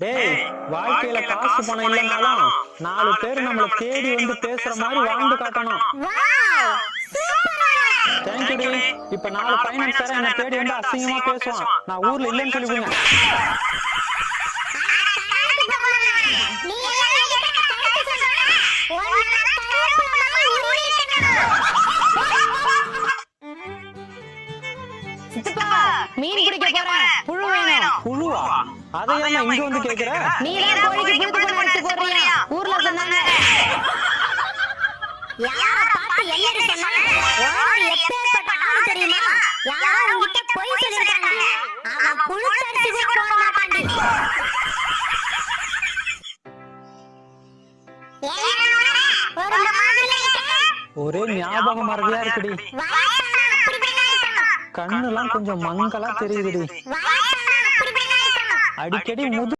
டேய் வாழ்க்கையில காசு பணம் இல்லைனாலும் நாலு பேர் நம்மள தேடி வந்து பேசுற மாதிரி வாழ்ந்து காட்டணும். தேங்க்யூ டி இப்ப நாலு ஃபைனான்ஸ் வேற என்ன தேடி வந்து அசிங்கமா பேசுவான். நான் ஊர்ல இல்லைன்னு சொல்லிவிடுங்க மீன் பிடிக்க போறேன். புழு வேணும். அதை இங்க வந்து கேக்குற? நீ தான் கோழிக்கு புழுத்து கொண்டு அடிச்சு போடுறியா ஊர்ல சொன்னாங்க. யார பார்த்து என்னடி சொன்னாங்க? ஓனர் எப்பேற்பட்ட ஆளு தெரியுமா? யாரோ உன்கிட்ட பொய் சொல்லிருக்காங்க அவன் புழுத்தரிசி கூட போட மாட்டான்டி. ஒரு ஞாபகம் மறதியா இருக்குடி. இருக்கணும் கண்ணுலாம் கொஞ்சம் மங்கலா தெரியுதுடி. அடிக்கடி முது